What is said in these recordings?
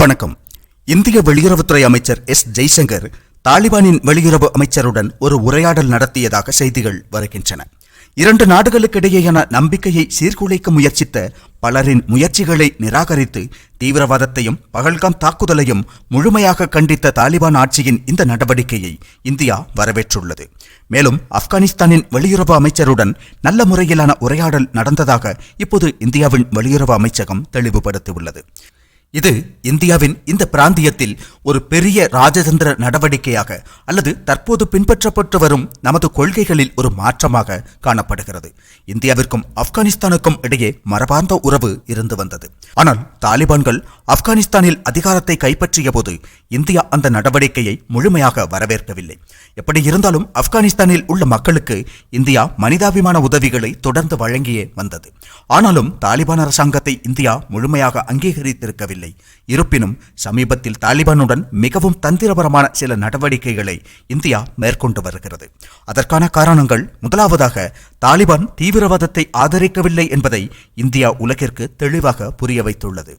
வணக்கம். இந்திய வெளியுறவுத்துறை அமைச்சர் எஸ். ஜெய்சங்கர் தாலிபானின் வெளியுறவு அமைச்சருடன் ஒரு உரையாடல் நடத்தியதாக செய்திகள் வருகின்றன. இரண்டு நாடுகளுக்கிடையேயான நம்பிக்கையை சீர்குலைக்க முயற்சித்த பலரின் முயற்சிகளை நிராகரித்து தீவிரவாதத்தையும் பகல்காம் தாக்குதலையும் முழுமையாக கண்டித்த தாலிபான் ஆட்சியின் இந்த நடவடிக்கையை இந்தியா வரவேற்றுள்ளது. மேலும் ஆப்கானிஸ்தானின் வெளியுறவு அமைச்சருடன் நல்ல முறையிலான உரையாடல் நடந்ததாக இப்போது இந்தியாவின் வெளியுறவு அமைச்சகம் தெளிவுபடுத்தியுள்ளது. இது இந்தியாவின் இந்த பிராந்தியத்தில் ஒரு பெரிய ராஜதந்திர நடவடிக்கையாக அல்லது தற்போது பின்பற்றப்பட்டு வரும் நமது கொள்கைகளில் ஒரு மாற்றமாக காணப்படுகிறது. இந்தியாவிற்கும் ஆப்கானிஸ்தானுக்கும் இடையே மரபார்ந்த உறவு இருந்து வந்தது. ஆனால் தாலிபான்கள் ஆப்கானிஸ்தானில் அதிகாரத்தை கைப்பற்றிய போது இந்தியா அந்த நடவடிக்கையை முழுமையாக வரவேற்கவில்லை. எப்படி இருந்தாலும் ஆப்கானிஸ்தானில் உள்ள மக்களுக்கு இந்தியா மனிதாபிமான உதவிகளை தொடர்ந்து வழங்கியே வந்தது. ஆனாலும் தாலிபான் அரசாங்கத்தை இந்தியா முழுமையாக அங்கீகரித்திருக்கவில்லை. இருப்பினும் சமீபத்தில் தாலிபானுடன் மிகவும் தந்திரபரமான சில நடவடிக்கைகளை இந்தியா மேற்கொண்டு வருகிறது. அதற்கான காரணங்கள் முதலாவதாக தாலிபான் தீவிரவாதத்தை ஆதரிக்கவில்லை என்பதை இந்தியா உலகிற்கு தெளிவாக புரிய வைத்துள்ளது.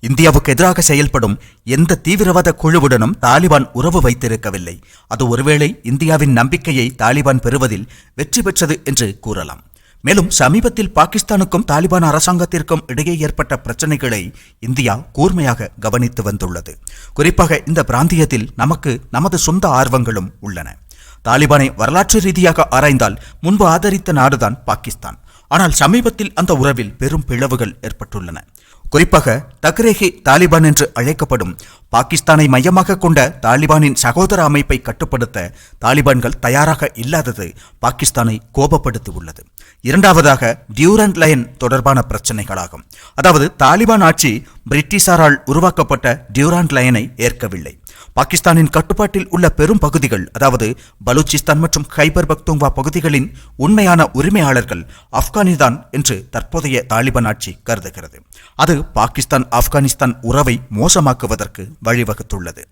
இந்தியாவுக்கு எதிராக செயல்படும் எந்த தீவிரவாத குழுவுடனும் தாலிபான் உறவு வைத்திருக்கவில்லை. அது ஒருவேளை இந்தியாவின் நம்பிக்கையை தாலிபான் பெறுவதில் வெற்றி பெற்றது என்று கூறலாம். மேலும் சமீபத்தில் பாகிஸ்தானுக்கும் தாலிபான் அரசாங்கத்திற்கும் இடையே ஏற்பட்ட பிரச்சனைகளை இந்தியா கூர்மையாக கவனித்து வந்துள்ளது. குறிப்பாக இந்த பிராந்தியத்தில் நமக்கு நமது சொந்த ஆர்வங்களும் உள்ளன. தாலிபானை வரலாற்று ரீதியாக ஆராய்ந்தால் முன்பு ஆதரித்த நாடுதான் பாகிஸ்தான். ஆனால் சமீபத்தில் அந்த உறவில் பெரும் பிளவுகள் ஏற்பட்டுள்ளன. குறிப்பாக தக்ரேஹி தாலிபான் என்று அழைக்கப்படும் பாகிஸ்தானை மையமாக கொண்ட தாலிபானின் சகோதர அமைப்பை கட்டுப்படுத்த தாலிபான்கள் தயாராக இல்லாதது பாகிஸ்தானை கோபப்படுத்தியுள்ளது. இரண்டாவதாக டியூரண்ட் லைன் தொடர்பான பிரச்சனைகளாகும். அதாவது தாலிபான் ஆட்சி பிரிட்டிஷாரால் உருவாக்கப்பட்ட டியூராண்ட் லைனை ஏற்கவில்லை. பாகிஸ்தானின் கட்டுப்பாட்டில் உள்ள பெரும் பகுதிகள் அதாவது பலூச்சிஸ்தான் மற்றும் ஹைபர் பக்தோங்வா பகுதிகளின் உண்மையான உரிமையாளர்கள் ஆப்கானிஸ்தான் என்று தற்போதைய தாலிபான் ஆட்சி கருதுகிறது. அது பாகிஸ்தான் ஆப்கானிஸ்தான் உறவை மோசமாக்குவதற்கு வழிவகுத்துள்ளது.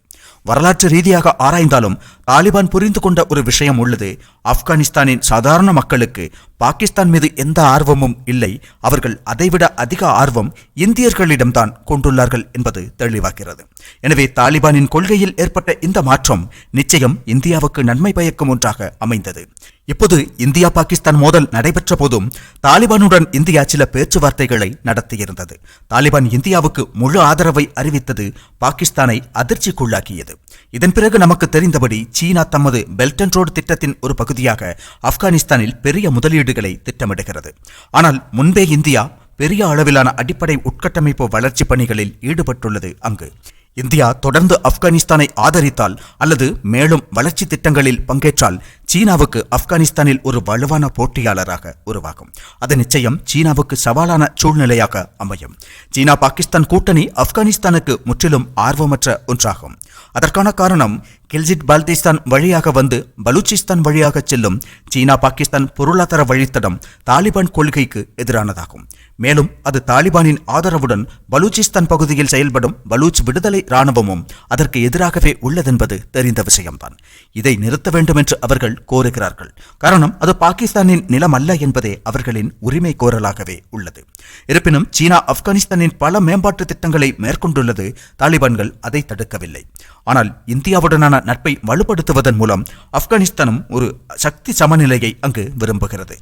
வரலாற்று ரீதியாக ஆராய்ந்தாலும் தாலிபான் புரிந்து கொண்ட ஒரு விஷயம் உள்ளது ஆப்கானிஸ்தானின் சாதாரண மக்களுக்கு பாகிஸ்தான் மீது எந்த ஆர்வமும் இல்லை. அவர்கள் அதைவிட அதிக ஆர்வம் இந்தியர்களிடம்தான் கொண்டுள்ளார்கள் என்பது தெளிவாகிறது. எனவே தாலிபானின் கொள்கையில் ஏற்பட்ட இந்த மாற்றம் நிச்சயம் இந்தியாவுக்கு நன்மை பயக்கும் ஒன்றாக அமைந்தது. இப்போது இந்தியா பாகிஸ்தான் மோதல் நடைபெற்ற போதும் தாலிபானுடன் இந்தியா சில பேச்சுவார்த்தைகளை நடத்தியிருந்தது. தாலிபான் இந்தியாவுக்கு முழு ஆதரவை அறிவித்தது பாகிஸ்தானை அதிர்ச்சிக்குள்ளாக்கியது. இதன் பிறகு நமக்கு தெரிந்தபடி சீனா தமது பெல்ட் அண்ட் ரோடு திட்டத்தின் ஒரு பகுதியாக ஆப்கானிஸ்தானில் பெரிய முதலீடு முதலீடுகளை திட்டமிடுகிறது. ஆனால் முன்பே இந்தியா பெரிய அளவிலான அடிப்படை உட்கட்டமைப்பு வளர்ச்சி பணிகளில் ஈடுபட்டுள்ளது அங்கு. இந்தியா தொடர்ந்து ஆப்கானிஸ்தானை ஆதரித்தால் அல்லது மேலும் வளர்ச்சி திட்டங்களில் பங்கேற்றால் சீனாவுக்கு ஆப்கானிஸ்தானில் ஒரு வலுவான போட்டியாளராக உருவாகும். அது நிச்சயம் சீனாவுக்கு சவாலான சூழ்நிலையாக அமையும். சீனா பாகிஸ்தான் கூட்டணி ஆப்கானிஸ்தானுக்கு முற்றிலும் ஆர்வமற்ற ஒன்றாகும். அதற்கான காரணம் கில்ஜிட் பல்திஸ்தான் வழியாக வந்து பலூச்சிஸ்தான் வழியாக செல்லும் சீனா பாகிஸ்தான் பொருளாதார வழித்தடம் தாலிபான் கொள்கைக்கு எதிரானதாகும். மேலும் அது தாலிபானின் ஆதரவுடன் பலூச்சிஸ்தான் பகுதியில் செயல்படும் பலூச் விடுதலை இராணுவமும் அதற்கு எதிராகவே உள்ளதென்பது தெரிந்த விஷயம்தான். இதை நிறுத்த வேண்டும் என்று அவர்கள் கோருகிறார்கள். காரணம் அது பாகிஸ்தானின் நிலம் அல்ல என்பதே அவர்களின் உரிமை கோரலாகவே உள்ளது. இருப்பினும் சீனா ஆப்கானிஸ்தானின் பல மேம்பாட்டு திட்டங்களை மேற்கொண்டுள்ளது தாலிபான்கள் அதை தடுக்கவில்லை. ஆனால் இந்தியாவுடனான நட்பை வலுப்படுத்துவதன் மூலம் ஆப்கானிஸ்தானும் ஒரு சக்தி சமநிலையை அங்கு விரும்புகிறது.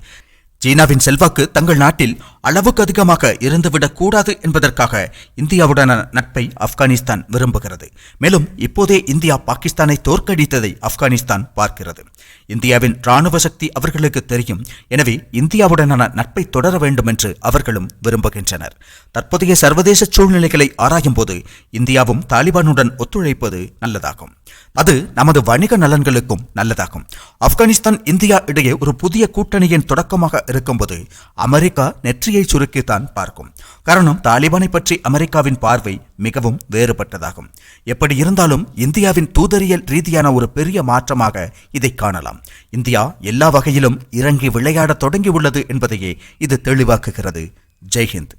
சீனாவின் செல்வாக்கு தங்கள் நாட்டில் அளவுக்கு அதிகமாக இருந்துவிடக் கூடாது என்பதற்காக இந்தியாவுடனான நட்பை ஆப்கானிஸ்தான் விரும்புகிறது. மேலும் இப்போதே இந்தியா பாகிஸ்தானை தோற்கடித்ததை ஆப்கானிஸ்தான் பார்க்கிறது. இந்தியாவின் ராணுவ சக்தி அவர்களுக்கு தெரியும். எனவே இந்தியாவுடனான நட்பை தொடர வேண்டும் என்று அவர்களும் விரும்புகின்றனர். தற்போதைய சர்வதேச சூழ்நிலைகளை ஆராயும் போது இந்தியாவும் தாலிபானுடன் ஒத்துழைப்பது நல்லதாகும். அது நமது வணிக நலன்களுக்கும் நல்லதாகும். ஆப்கானிஸ்தான் இந்தியா இடையே ஒரு புதிய கூட்டணியின் தொடக்கமாக இருக்கும்போது அமெரிக்கா நெற்றி வெற்றியை சுருக்கித்தான் பார்க்கும். காரணம் தாலிபானை பற்றி அமெரிக்காவின் பார்வை மிகவும் வேறுபட்டதாகும். எப்படி இருந்தாலும் இந்தியாவின் தூதரியல் ரீதியான ஒரு பெரிய மாற்றமாக இதை காணலாம். இந்தியா எல்லா வகையிலும் இறங்கி விளையாட தொடங்கியுள்ளது என்பதையே இது தெளிவாக்குகிறது. ஜெய்ஹிந்த்.